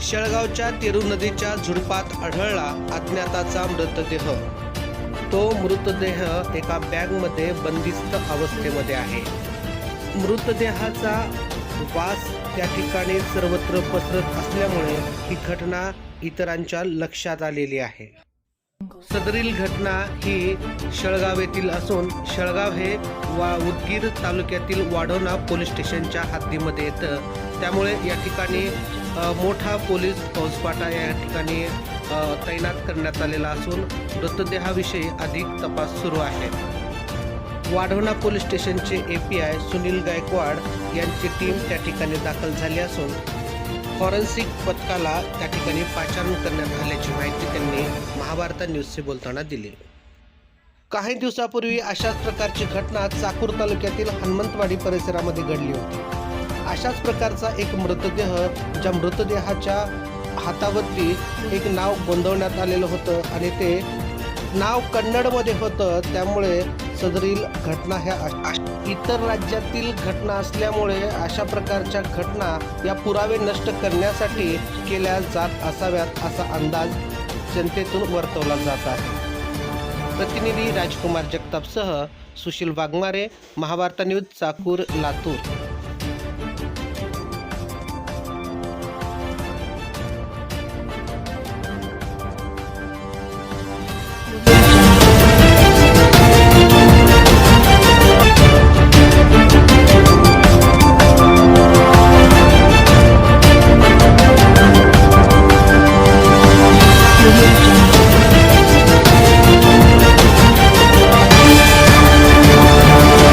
शेळगावच्या तेरू नदीच्या झुडपात आढळला अज्ञाताचा मृतदेह. तो मृतदेह एका बॅगमध्ये बंदिस्त अवस्थेमध्ये आहे. मृतदेहाचा वास त्या ठिकाणी सर्वत्र पसरत असल्यामुळे ही घटना इतरांच्या लक्षात आलेली आहे. सदरील घटना ही शळगाव येथील असून शळगाव हे वा उदगीर तालुक्यातील वाढोणा पोलीस स्टेशनच्या हद्दीमध्ये येतं. त्यामुळे या ठिकाणी मोठा पोलीस फौजपाटा या ठिकाणी तैनात करण्यात आलेला असून मृतदेहाविषयी अधिक तपास सुरू आहे. वाढवणा पोलीस स्टेशनचे A P I Sunil Gaikwad यांची टीम त्या ठिकाणी दाखल झाली असून फॉरेन्सिक पथकाला त्या ठिकाणी पाचारण करण्यात आल्याची माहिती त्यांनी महाभारत न्यूजशी बोलताना दिली. काही दिवसापूर्वी अशाच प्रकारची घटना चाकूर तालुक्यातील हनुमंतवाडी परिसरामध्ये घडली होती. अशाच प्रकारचा एक मृतदेह ज्या मृतदेहाच्या हातावरती एक नाव गोंदवण्यात आलेलं होतं आणि ते नाव कन्नडमध्ये होतं त्यामुळे सदरील घटना ह्या अश- इतर राज्यातील घटना असल्यामुळे अशा प्रकारच्या घटना या पुरावे नष्ट करण्यासाठी केल्या जात असाव्यात असा अंदाज जनतेतून वर्तवला जात आहे. प्रतिनिधी राजकुमार जगतापसह सुशील वाघमारे महावार्ता न्यूज चाकूर लातूर.